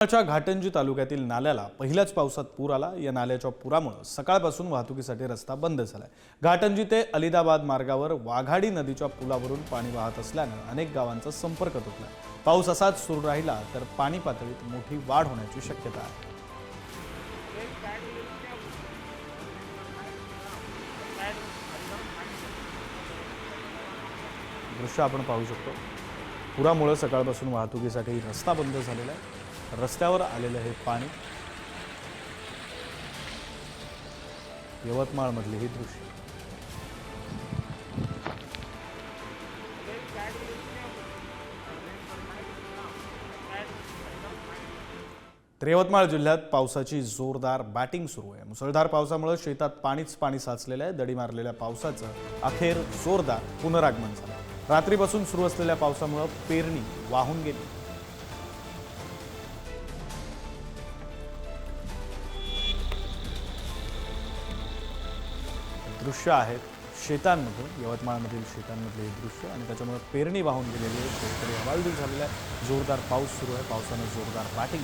च्या घाटंजी तालुक्यातील नाल्याला पहिल्याच पावसात पूर आला. या नाल्याच्या पुरामुळे सकाळपासून वाहतुकीसाठी रस्ता बंद झालाय. घाटंजी ते अलिदाबाद मार्गावर वाघाडी नदीच्या पुलावरून पाणी वाहत असल्यानं अनेक गावांचा संपर्क तुटला. पाऊस असाच सुरू राहिला तर पाणी पातळीत मोठी वाढ होण्याची शक्यता आहे. दृश्य आपण पाहू शकतो. पुरामुळं सकाळपासून वाहतुकीसाठी रस्ता बंद झालेला आहे. रस्त्यावर आलेलं हे पाणी यवतमाळमधली ही दृश्य. तर यवतमाळ जिल्ह्यात पावसाची जोरदार बॅटिंग सुरू आहे. मुसळधार पावसामुळे शेतात पाणीच पाणी साचलेलं आहे. दडी मारलेल्या पावसाचं अखेर जोरदार पुनरागमन झालं. रात्रीपासून सुरू असलेल्या पावसामुळे पेरणी वाहून गेली. दृश्य आहेत शेतांमधून यवतमाळमधील शेतांमधले हे दृश्य आणि त्याच्यामुळे पेरणी वाहून गेलेली आहे. शेतकरी हवालदिल झालेला आहे. जोरदार पाऊस सुरू आहे. पावसानं जोरदार बॅटिंग